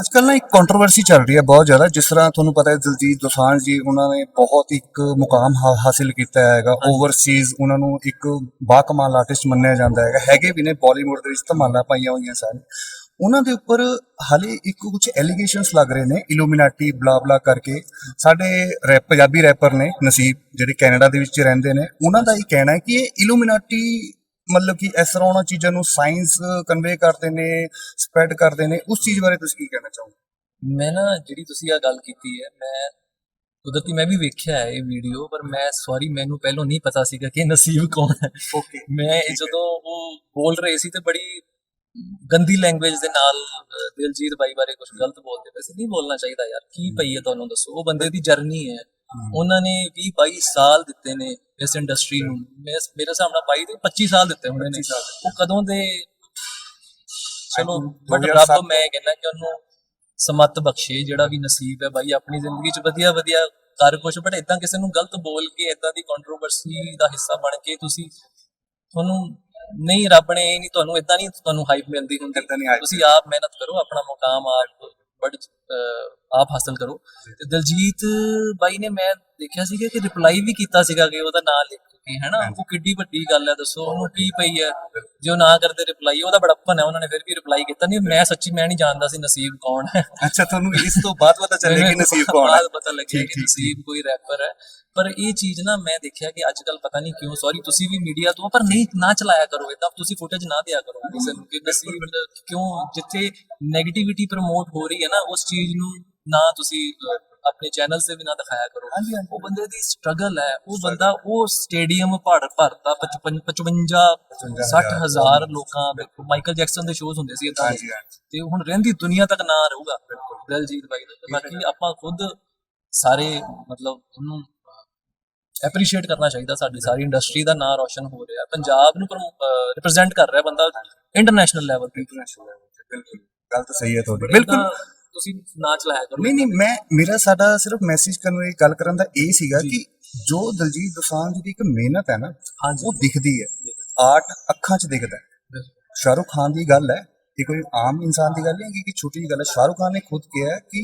ਅੱਜ ਕੱਲ੍ਹ ਨਾ ਇੱਕ ਕੰਟਰੋਵਰਸੀ ਚੱਲ ਰਹੀ ਹੈ ਬਹੁਤ ਜ਼ਿਆਦਾ ਜਿਸ ਤਰ੍ਹਾਂ ਤੁਹਾਨੂੰ ਪਤਾ ਹੈ ਦਿਲਜੀਤ ਦੋਸਾਂਝ ਜੀ ਉਹਨਾਂ ਨੇ ਬਹੁਤ ਇੱਕ ਮੁਕਾਮ ਹਾ- ਹਾਸਿਲ ਕੀਤਾ ਹੈਗਾ ਓਵਰਸੀਜ਼ ਉਹਨਾਂ ਨੂੰ ਇੱਕ ਬਾਕਮਾਲ ਆਰਟਿਸਟ ਮੰਨਿਆ ਜਾਂਦਾ ਹੈਗਾ। ਹੈਗੇ ਵੀ ਨੇ ਬਾਲੀਵੁੱਡ ਦੇ ਵਿੱਚ ਧਮਾਲਾਂ ਪਾਈਆਂ ਹੋਈਆਂ ਸਨ। ਉਹਨਾਂ ਦੇ ਉੱਪਰ ਹਾਲੇ ਇੱਕ ਕੁਝ ਐਲੀਗੇਸ਼ਨਸ ਲੱਗ ਰਹੇ ਨੇ ਇਲੂਮੀਨਾਟੀ ਬਲਾ ਬਲਾ ਕਰਕੇ। ਸਾਡੇ ਰੈਪ ਪੰਜਾਬੀ ਰੈਪਰ ਨੇ ਨਸੀਬ ਜਿਹੜੇ ਕੈਨੇਡਾ ਦੇ ਵਿੱਚ ਰਹਿੰਦੇ ਨੇ ਉਹਨਾਂ ਦਾ ਇਹ ਕਹਿਣਾ ਹੈ ਕਿ ਇਹ ਇਲੂਮੀਨਾਟੀ ਮਤਲਬ ਕਿ ਇਸ ਤਰ੍ਹਾਂ ਉਹਨਾਂ ਚੀਜ਼ਾਂ ਨੂੰ ਸਾਇੰਸ ਕਨਵੇ ਕਰਦੇ ਨੇ ਸਪਰੈਡ ਕਰਦੇ ਨੇ ਉਸ ਚੀਜ਼ ਬਾਰੇ ਤੁਸੀਂ ਕੀ ਕਹਿਣਾ ਚਾਹੋਗੇ? ਮੈਂ ਨਾ ਜਿਹੜੀ ਤੁਸੀਂ ਆ ਗੱਲ ਕੀਤੀ ਹੈ ਮੈਂ ਕੁਦਰਤੀ ਮੈਂ ਵੀ ਵੇਖਿਆ ਹੈ ਇਹ ਵੀਡੀਓ ਪਰ ਮੈਂ ਸੌਰੀ ਮੈਨੂੰ ਪਹਿਲਾਂ ਨਹੀਂ ਪਤਾ ਸੀਗਾ ਕਿ ਨਸੀਬ ਕੌਣ ਹੈ। ਓਕੇ ਮੈਂ ਜਦੋਂ ਉਹ ਬੋਲ ਰਹੇ ਸੀ ਤੇ ਬੜੀ ਗੰਦੀ ਲੈਂਗੁਏਜ ਦੇ ਨਾਲ ਦਿਲਜੀਤ ਬਾਈ ਬਾਰੇ ਕੁਝ ਗਲਤ ਬੋਲਦੇ ਪਏ ਸੀ। ਨਹੀਂ ਬੋਲਣਾ ਚਾਹੀਦਾ ਯਾਰ ਕੀ ਪਈ ਹੈ ਤੁਹਾਨੂੰ ਦੱਸੋ? ਉਹ ਬੰਦੇ ਦੀ ਜਰਨੀ ਹੈ। ਉਹਨਾਂ ਨੇ 20 22 ਸਾਲ ਦਿੱਤੇ ਨੇ ਇਸ ਇੰਡਸਟਰੀ ਨੂੰ। ਮੈਂ ਮੇਰੇ ਹਿਸਾਬ ਨਾਲ ਬਾਈ ਦੇ 25 ਸਾਲ ਦਿੱਤੇ ਹੋਣੇ ਨੇ। 25 ਸਾਲ। ਉਹ ਕਦੋਂ ਦੇ ਚਲੋ ਬਟ 2007 ਰੱਬ ਮੈਂ ਕਹਿੰਦਾ ਕਿ ਉਹਨੂੰ ਸਮਤ ਬਖਸ਼ੇ ਜਿਹੜਾ ਵੀ ਨਸੀਬ ਹੈ ਬਾਈ ਆਪਣੀ ਜ਼ਿੰਦਗੀ 'ਚ ਵਧੀਆ ਵਧੀਆ ਕਰ ਕੁਛ ਬਟ ਇਦਾਂ ਕਿਸੇ ਨੂੰ ਗਲਤ ਬੋਲ ਕੇ ਇਦਾਂ ਦੀ ਕੰਟਰੋਵਰਸੀ ਦਾ ਹਿੱਸਾ ਬਣ ਕੇ ਤੁਸੀਂ ਤੁਹਾਨੂੰ ਨਹੀਂ ਰੱਬ ਨੇ ਇਹ ਨਹੀਂ ਤੁਹਾਨੂੰ ਇਦਾਂ ਨਹੀਂ ਤੁਹਾਨੂੰ ਹਾਈਪ ਮਿਲਦੀ ਹੁੰਦੀ। ਤੁਸੀਂ ਆਪ ਮਿਹਨਤ ਕਰੋ ਆਪਣਾ ਮੁਕਾਮ ਆਪ ਬੜ ਆਪ ਹਾਸਲ ਕਰੋ। ਤੇ ਦਲਜੀਤ ਬਾਈ ਨੇ ਮੈਂ ਦੇਖਿਆ ਸੀਗਾ ਕਿ ਰਿਪਲਾਈ ਵੀ ਕੀਤਾ ਸੀਗਾ ਕਿ ਉਹਦਾ ਨਾਂ ਲਿਖ ਕੇ ਹੈਨਾ? ਉਹ ਕਿੱਡੀ ਵੱਡੀ ਗੱਲ ਹੈ ਦੱਸੋ ਉਹਨੂੰ ਕੀ ਪਈ ਹੈ? ਜੇ ਉਹ ਨਾ ਕਰਦੇ ਰਿਪਲਾਈ ਉਹਦਾ ਬੜਾਪਨ ਹੈ ਉਹਨਾਂ ਨੇ ਫਿਰ ਵੀ ਰਿਪਲਾਈ ਕੀਤਾ ਨਹੀਂ ਮੈਂ ਸੱਚੀ ਮੈਂ ਨਹੀਂ ਜਾਣਦਾ ਸੀ ਨਸੀਬ ਕੌਣ ਹੈ। ਅੱਛਾ ਤੁਹਾਨੂੰ ਇਸ ਤੋਂ ਬਾਅਦ ਪਤਾ ਚੱਲਿਆ ਕਿ ਨਸੀਬ ਕੌਣ ਹੈ। ਪਤਾ ਲੱਗਿਆ ਕਿ ਨਸੀਬ ਕੋਈ ਰੈਪਰ ਹੈ। ਪਰ ਇਹ ਚੀਜ਼ ਨਾ ਮੈਂ ਦੇਖਿਆ ਕਿ ਅੱਜ ਕੱਲ ਪਤਾ ਨਹੀਂ ਕਿਉਂ ਸੌਰੀ ਤੁਸੀਂ ਵੀ ਮੀਡੀਆ ਤੋਂ ਪਰ ਨਹੀਂ ਨਾ ਚਲਾਇਆ ਕਰੋ ਇਦਾਂ ਤੁਸੀਂ ਫੁਟੇਜ ਨਾ ਦਿਆ ਕਰੋ ਕਿਸੇ ਨੂੰ ਕਿ ਨਸੀਬ ਕਿਉਂ ਜਿੱਥੇ 네ਗੇਟਿਵਿਟੀ ਪ੍ਰਮੋਟ ਹੋ ਰਹੀ ਹੈ ਨਾ ਉਸ ਚੀਜ਼ ਨੂੰ ਨਾ ਤੁਸੀਂ ਆਪਣੇ ਚੈਨਲ ਤੇ ਵੀ ਨਾ ਦਿਖਾਇਆ ਕਰੋ। ਉਹ ਬੰਦੇ ਦੀ ਸਟਰਗਲ ਹੈ। ਉਹ ਬੰਦਾ ਉਹ ਸਟੇਡੀਅਮ ਭਰ ਭਰਤਾ 55 55 60 ਹਜ਼ਾਰ। ਲੋਕਾਂ ਦੇਖੋ ਮਾਈਕਲ ਜੈਕਸਨ ਦੇ ਸ਼ੋਜ਼ ਹੁੰਦੇ ਸੀ ਇਦਾਂ ਹਾਂਜੀ, ਹਾਂਜੀ। ਤੇ ਹੁਣ ਰਹਿੰਦੀ ਦੁਨੀਆ ਤੱਕ ਨਾਂ ਰਹੂਗਾ। ਦਲਜੀਤ ਬਾਈ ਦਾ। ਤੇ ਬਾਕੀ ਆਪਾਂ ਖੁਦ ਸਾਰੇ ਮਤਲਬ ਉਹਨੂੰ ਐਪਰੀਸ਼ੀਏਟ ਕਰਨਾ ਚਾਹੀਦਾ ਸਾਡੀ ਸਾਰੀ ਇੰਡਸਟਰੀ ਦਾ ਨਾਂ ਰੋਸ਼ਨ ਹੋ ਰਿਹਾ। ਪੰਜਾਬ ਨੂੰ ਰਿਪਰੈਜ਼ੈਂਟ ਕਰ ਰਿਹਾ ਬੰਦਾ ਇੰਟਰਨੈਸ਼ਨਲ ਲੈਵਲ ਤੇ। ਇੰਟਰਨੈਸ਼ਨਲ ਲੈਵਲ ਤੇ। ਬਿਲਕੁਲ। ਗੱਲ ਤਾਂ ਸਹੀ ਹੈ ਤੁਹਾਡੀ। ਬਿਲਕੁਲ। ਤੁਸੀਂ ਨਾਂ ਚਲਾਇਆ ਕਰੋ। ਨਹੀਂ ਨਹੀਂ ਮੈਂ ਮੇਰਾ ਸਾਡਾ ਸਿਰਫ ਮੈਸੇਜ ਕਰਨ ਦੀ ਗੱਲ ਕਰਨ ਦਾ ਇਹ ਸੀਗਾ ਕਿ ਜੋ ਦਲਜੀਤ ਦੋਸਾਂਝ ਦੀ ਇੱਕ ਮਿਹਨਤ ਹੈ ਨਾ ਉਹ ਦਿਖਦੀ ਹੈ। ਆਰਟ ਅੱਖਾਂ 'ਚ ਦਿਖਦਾ ਹੈ। ਸ਼ਾਹਰੁਖ ਖਾਨ ਦੀ ਗੱਲ ਹੈ ਇਹ ਕੋਈ ਆਮ ਇਨਸਾਨ ਦੀ ਗੱਲ ਨਹੀਂ ਕਿ ਛੋਟੀ ਜਿਹੀ ਗੱਲ ਹੈ। ਸ਼ਾਹਰੁਖ ਖਾਨ ਨੇ ਖੁਦ ਕਿਹਾ ਕਿ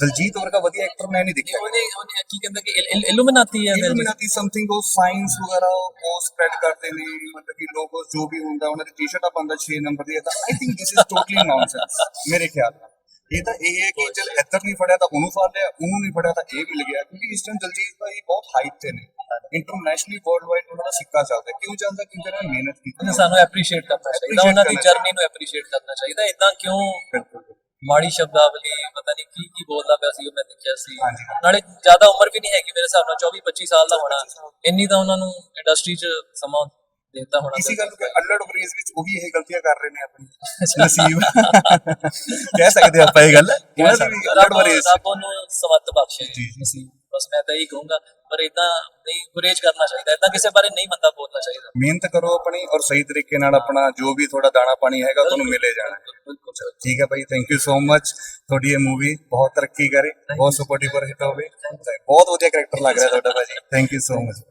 ਦਲਜੀਤ ਵਰਗਾ ਵਧੀਆ ਐਕਟਰ ਮੈਂ ਨਹੀਂ ਦੇਖਿਆ। ਉਹਨੇ ਉਹਨੇ ਕੀ ਕਹਿੰਦਾ ਕਿ ਇਲੂਮੀਨਾਤੀ ਹੈ ਇਲੂਮੀਨਾਟੀ ਸਮਥਿੰਗ ਉਹ ਸਾਇੰਸ ਵਗੈਰਾ ਉਹ ਸਪਰੈਡ ਕਰਦੇ ਨੇ ਮਤਲਬ ਕਿ ਲੋਗੋ ਜੋ ਵੀ ਹੁੰਦਾ ਉਹਨਾਂ ਦੀ ਟੀ-ਸ਼ਰਟਾਂ ਪਾਉਂਦਾ 6 ਨੰਬਰ ਦੀ ਹੈ ਤਾਂ I think this is totally nonsense ਮੇਰੇ ਖਿਆਲ ਨਾਲ। ਇਹ ਤਾਂ ਇਹ ਹੈ ਕਿ ਜਦ ਇੱਧਰ ਨਹੀਂ ਫੜਿਆ ਤਾਂ ਉਹਨੂੰ ਫੜ ਲਿਆ ਉਹਨੂੰ ਨਹੀਂ ਫੜਿਆ ਤਾਂ ਇਹ ਵੀ ਲੱਗਿਆ ਕਿਉਂਕਿ ਇਸ ਟਾਈਮ ਦਲਜੀਤ ਭਾਈ ਬਹੁਤ ਹਾਈਪ ਤੇ ਨੇ। ਇੰਟਰਨੈਸ਼ਨਲੀ ਵਰਲਡ ਵਾਈਡ ਉਹਨਾਂ ਦਾ ਸਿੱਕਾ ਚੱਲਦਾ। ਕਿਉਂ ਚੱਲਦਾ? ਕਿਉਂਕਿ ਉਹਨਾਂ ਮਿਹਨਤ ਕੀਤੀ। ਸਾਨੂੰ ਐਪਰੀਸ਼ੀਏਟ ਕਰਨਾ ਚਾਹੀਦਾ। ਉਹਨਾਂ ਦੀ ਜਰਨੀ ਨੂੰ ਐਪਰੀਸ਼ੀਏਟ ਕਰਨਾ ਚਾਹੀਦਾ। ਇਦਾਂ ਕਿਉਂ ਮਾੜੀ ਸ਼ਬਦਾਵਲੀ ਪਤਾ ਨਹੀਂ ਕੀ ਕੀ ਬੋਲਦਾ ਪਿਆ ਸੀ ਉਹ ਮੈਂ ਦੇਖਿਆ ਸੀ। ਨਾਲੇ ਜ਼ਿਆਦਾ ਉਮਰ ਵੀ ਨਹੀਂ ਹੈਗੀ ਮੇਰੇ ਹਿਸਾਬ ਨਾਲ। 24 25 ਸਾਲ ਦਾ ਹੋਣਾ। ਇੰਨੀ ਤਾਂ ਉਹਨਾਂ ਨੂੰ ਇੰਡਸਟਰੀ 'ਚ ਸਮਾਂ ਦਿੱਤਾ ਹੋਣਾ ਇਸੇ ਗੱਲ ਤੋਂ ਅਲੜ ਬਰੀਜ਼ ਵਿੱਚ ਉਹ ਵੀ ਇਹ ਗਲਤੀਆਂ ਕਰ ਰਹੇ ਨੇ ਆਪਣੀ ਨਸੀਬ। ਕਹਿ ਸਕਦੇ ਆਪਾਂ ਇਹ ਗੱਲ। ਉਹਨਾਂ ਦੀ ਵੀ ਅਲੜ ਬਰੀਜ਼ ਰੱਬ ਉਹਨੂੰ ਸਵੱਤ ਬਖਸ਼ੇ। ਜੀ। ਅਸੀਂ ਬਸ ਮੈਂ ਤਾਂ ਇਹੀ ਕਹੂੰਗਾ ਪਰ ਇਦਾਂ ਨਹੀਂ ਗੁਰੇਜ ਕਰਨਾ ਚਾਹੀਦਾ। ਇਦਾਂ ਕਿਸੇ ਬਾਰੇ ਨਹੀਂ ਬੰਦਾ ਬੋਲਣਾ ਚਾਹੀਦਾ। ਮਿਹਨਤ ਕਰੋ ਆਪਣੀ ਔਰ ਸਹੀ ਤਰੀਕੇ ਨਾਲ ਆਪਣਾ ਜੋ ਵੀ ਤੁਹਾਡਾ ਦਾਣਾ ਪਾਣੀ ਹੈਗਾ ਤੁਹਾਨੂੰ ਮਿਲੇ ਜਾਣਾ। ਬਿਲਕੁਲ ਠੀਕ ਹੈ ਭਾਈ ਥੈਂਕ ਯੂ ਸੋ ਮਚ ਤੁਹਾਡੀ ਇਹ ਮੂਵੀ ਬਹੁਤ ਤਰੱਕੀ ਕਰੇ। ਬਹੁਤ ਸੁਪਰਟਿਵਰ ਹਿੱਟ ਹੋਵੇ। ਬਹੁਤ ਵਧੀਆ ਕੈਰੈਕਟਰ ਲੱਗ ਰਿਹਾ ਤੁਹਾਡਾ ਭਾਜੀ। Thank you so much